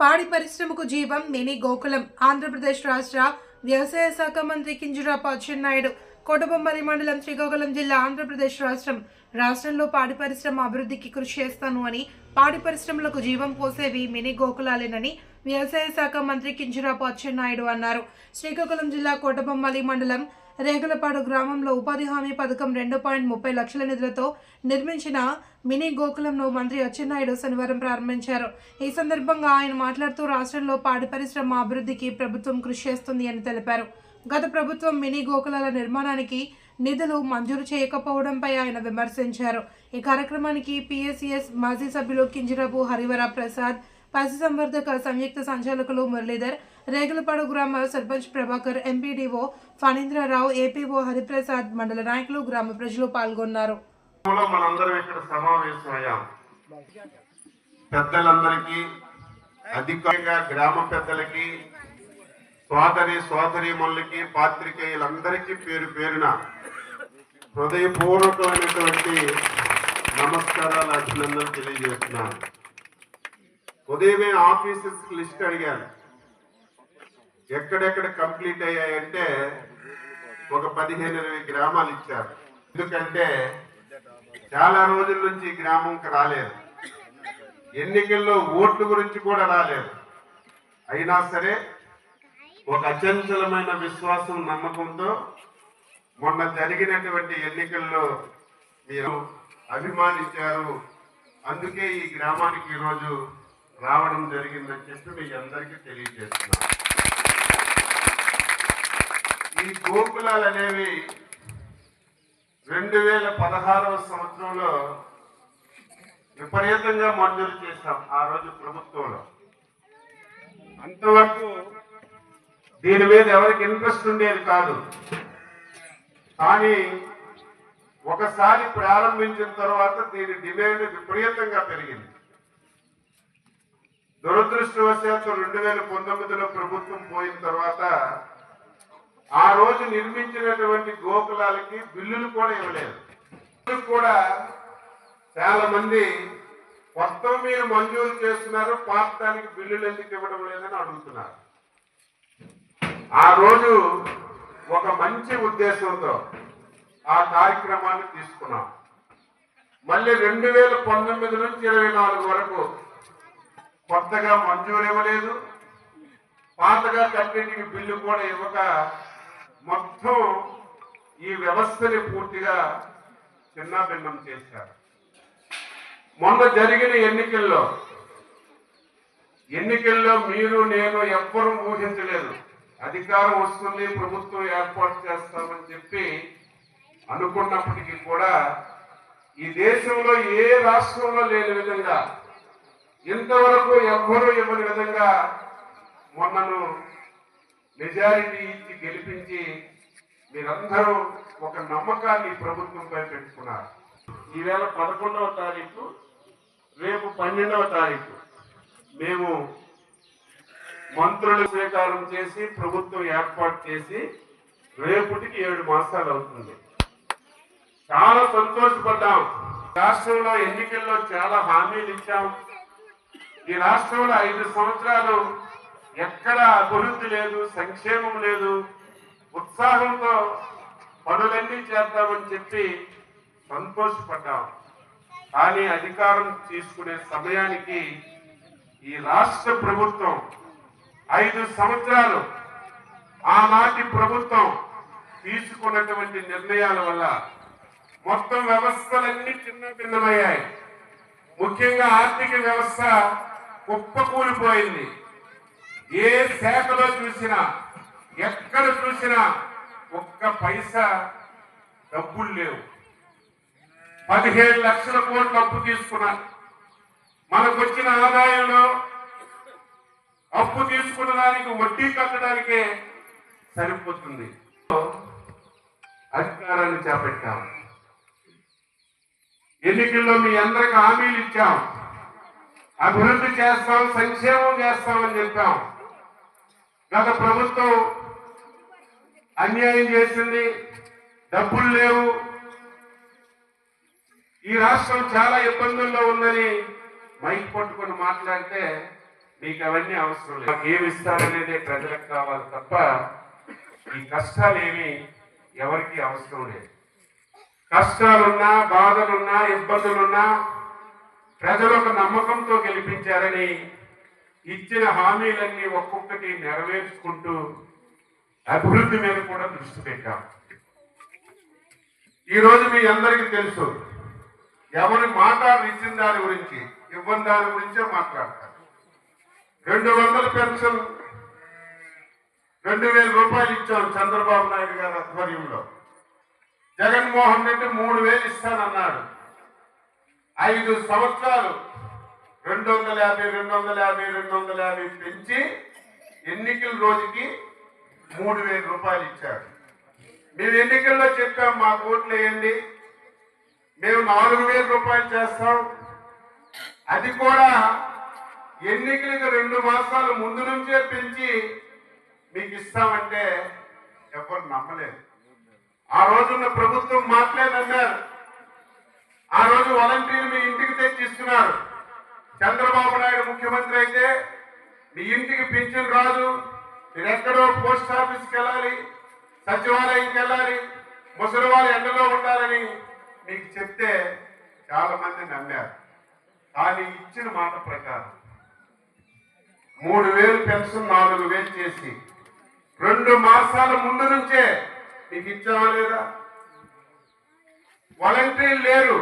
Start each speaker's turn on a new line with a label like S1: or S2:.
S1: పాడి పరిశ్రమకు జీవం మినీ గోకులం. ఆంధ్రప్రదేశ్ రాష్ట్ర వ్యవసాయ శాఖ మంత్రి కింజురాపు అచ్చెన్నాయుడు కోటబొమ్మరి మండలం శ్రీకాకుళం జిల్లా ఆంధ్రప్రదేశ్ రాష్ట్రం. రాష్ట్రంలో పాడి పరిశ్రమ అభివృద్ధికి కృషి చేస్తాను అని పాడి పరిశ్రమలకు జీవం పోసేవి మినీ గోకులాలేనని వ్యవసాయ శాఖ మంత్రి కింజురాపు అచ్చెన్నాయుడు అన్నారు. శ్రీకాకుళం జిల్లా కోటబొమ్మలి మండలం రేగులపాడు గ్రామంలో ఉపాధి హామీ పథకం రెండు పాయింట్ ముప్పై లక్షల నిధులతో నిర్మించిన మినీ గోకులంను మంత్రి అచ్చెన్నాయుడు శనివారం ప్రారంభించారు. ఈ సందర్భంగా ఆయన మాట్లాడుతూ రాష్ట్రంలో పాడి పరిశ్రమ అభివృద్ధికి ప్రభుత్వం కృషి చేస్తుంది అని తెలిపారు. గత ప్రభుత్వం మినీ గోకులాల నిర్మాణానికి నిధులు మంజూరు చేయకపోవడంపై ఆయన విమర్శించారు. ఈ కార్యక్రమానికి పిఎస్సిఎస్ మాజీ సభ్యులు కింజరాపు హరివర ప్రసాద్ పశుసంవర్ధక సంయుక్త సంచాలకులు మురళీధర్ రేగులపాడు గ్రామ సర్పంచ్ ప్రభాకర్ ఎంపీడీఓ ఫణీంద్రరావు ఏపీఓ హరిప్రసాద్ మండల నాయకులు గ్రామ ప్రజలు పాల్గొన్నారు.
S2: లో పెద్దలందరికీ అధికంగా గ్రామ పెద్దలకి సోదరి సోదరీమణులకి పాత్రికేయులందరికీ పేరు పేరున హృదయపూర్వకమైనటువంటి నమస్కారాలు అభినందనలు తెలియజేస్తున్నాను. ఉదయమే ఆఫీసెస్ లిస్ట్ అడిగాను ఎక్కడెక్కడ కంప్లీట్ అయ్యాయంటే ఒక పదిహేను ఇరవై గ్రామాలు ఇచ్చారు. ఎందుకంటే చాలా రోజుల నుంచి ఈ గ్రామంకి రాలేదు. ఎన్నికల్లో ఓట్ల గురించి కూడా రాలేదు. అయినా సరే ఒక అచంచలమైన విశ్వాసం నమ్మకంతో మొన్న జరిగినటువంటి ఎన్నికల్లో మీరు అభిమానించారు. అందుకే ఈ గ్రామానికి ఈరోజు రావడం జరిగిందని చెప్పి మీ అందరికీ తెలియజేస్తున్నాను. ఈ గోకులాలు అనేవి రెండు వేల పదహారవ సంవత్సరంలో విపరీతంగా మంజూరు చేశాం ఆ రోజు ప్రభుత్వంలో. అంతవరకు దీని మీద ఎవరికి ఇంట్రెస్ట్ ఉండేది కాదు. కానీ ఒకసారి ప్రారంభించిన తర్వాత దీని డిమాండ్ విపరీతంగా పెరిగింది. దురదృష్టవశాత్తు రెండు వేల పంతొమ్మిదిలో ప్రభుత్వం పోయి నిర్మించినటువంటి గోకులాలకి బిల్లులు కూడా ఇవ్వలేదు. కూడా చాలా మంది మొత్తం మీరు మంజూరు చేస్తున్నారు. పాతానికి బిల్లులు ఎందుకు ఇవ్వడం లేదని అడుగుతున్నారు. ఆ రోజు ఒక మంచి ఉద్దేశంతో ఆ కార్యక్రమాన్ని తీసుకున్నాం. మళ్ళీ రెండు వేల పంతొమ్మిది నుంచి ఇరవై నాలుగు వరకు కొత్తగా మంజూరు ఇవ్వలేదు. పాతగా కట్టింటికి బిల్లు కూడా ఇవ్వక మొత్తం ఈ వ్యవస్థని పూర్తిగా చిన్నాభిన్నం చేశారు. మొన్న జరిగిన ఎన్నికల్లో ఎన్నికల్లో మీరు నేను ఎవ్వరూ ఊహించలేదు. అధికారం వస్తుంది ప్రభుత్వం ఏర్పాటు చేస్తామని చెప్పి అనుకున్నప్పటికీ కూడా ఈ దేశంలో ఏ రాష్ట్రంలో లేని విధంగా ఇంతవరకు ఎవ్వరూ ఇవ్వని విధంగా మొన్నను మెజారిటీ ఇచ్చి గెలిపించి మీరందరూ ఒక నమ్మకాన్ని ప్రభుత్వంపై పెట్టుకున్నారు. ఈవేళ పదకొండవ తారీఖు రేపు పన్నెండవ తారీఖు. మేము మంత్రులు స్వీకారం చేసి ప్రభుత్వం ఏర్పాటు చేసి రేపుటికి ఏడు మాసాలు అవుతుంది. చాలా సంతోషపడ్డాం. రాష్ట్రంలో ఎన్నికల్లో చాలా హామీలు ఇచ్చాం. ఈ రాష్ట్రంలో ఐదు సంవత్సరాలు ఎక్కడ అభివృద్ధి లేదు సంక్షేమం లేదు. ఉత్సాహంతో పనులన్నీ చేద్దామని చెప్పి సంతోషపడ్డాం. కానీ అధికారం తీసుకునే సమయానికి ఈ రాష్ట్ర ప్రభుత్వం ఐదు సంవత్సరాలు ఆనాటి ప్రభుత్వం తీసుకున్నటువంటి నిర్ణయాల వల్ల మొత్తం వ్యవస్థలన్నీ చిన్న భిన్నమయ్యాయి ముఖ్యంగా ఆర్థిక వ్యవస్థ కుప్పకూలిపోయింది. ఏ శాఖలో చూసినా ఎక్కడ చూసినా ఒక్క పైసా డబ్బులు లేవు. పదిహేడు లక్షల కోట్లు అప్పు తీసుకున్నారు మనకు వచ్చిన ఆదాయంలో అప్పు తీసుకున్న దానికి వడ్డీ కట్టడానికే సరిపోతుంది. అధికారాన్ని చేపట్టాం. ఎన్నికల్లో మీ అందరికి హామీలు ఇచ్చాం. అభివృద్ధి చేస్తాం సంక్షేమం చేస్తామని చెప్పాం. గత ప్రభుత్వం అన్యాయం చేసింది డబ్బులు లేవు. ఈ రాష్ట్రం చాలా ఇబ్బందుల్లో ఉందని మైక్ పట్టుకొని మాట్లాడితే మీకు అవన్నీ అవసరం లేదు. మాకు ఏమి ఇస్తారనేదే ప్రజలకు కావాలి తప్ప ఈ కష్టాలు ఏమి ఎవరికి అవసరం లేదు. కష్టాలున్నా బాధలున్నా ఇబ్బందులున్నా ప్రజలు ఒక నమ్మకంతో గెలిపించారని ఇచ్చిన హామీలన్నీ ఒక్కొక్కటి నెరవేర్చుకుంటూ అభివృద్ధి మీద కూడా దృష్టి పెట్టాం. ఈరోజు మీ అందరికీ తెలుసు ఎవరి మాట్లాడు ఇచ్చిన దాని గురించి ఇవ్వని దాని గురించే మాట్లాడతారు. రెండు వందల పెన్షన్ రెండు వేల రూపాయలు ఇచ్చాం చంద్రబాబు నాయుడు గారి ఆధ్వర్యంలో. జగన్మోహన్ రెడ్డి మూడు వేలు ఇస్తానన్నాడు. ఐదు సంవత్సరాలు రెండు వందల యాభై రెండు వందల యాభై రెండు వందల యాభై పెంచి ఎన్నికల రోజుకి మూడు వేల రూపాయలు ఇచ్చారు మేము ఎన్నికల్లో చెప్పాం మా ఓట్లు వేయండి. మేము నాలుగు వేల రూపాయలు చేస్తాం. అది కూడా ఎన్నికలకు రెండు మాసాలు ముందు నుంచే పెంచి మీకు ఇస్తామంటే ఎవరు నమ్మలేదు. ఆ రోజున్న ప్రభుత్వం మాట్లాడన్నారు ఆ రోజు వాలంటీర్లు మీ ఇంటికి తెచ్చి ఇస్తున్నారు చంద్రబాబు నాయుడు ముఖ్యమంత్రి అయితే మీ ఇంటికి పింఛన్ రాదు మీరు ఎక్కడో పోస్ట్ ఆఫీస్కి వెళ్ళాలి సచివాలయంకి వెళ్ళాలి ముసలి వాళ్ళు ఎండలో ఉండాలని మీకు చెప్తే చాలా మంది నమ్మారు. కానీ ఇచ్చిన మాట ప్రకారం మూడు వేలు పెన్షన్ నాలుగు వేలు చేసి రెండు మాసాల ముందు నుంచే మీకు ఇచ్చావా లేదా? వాలంటీర్లు లేరు.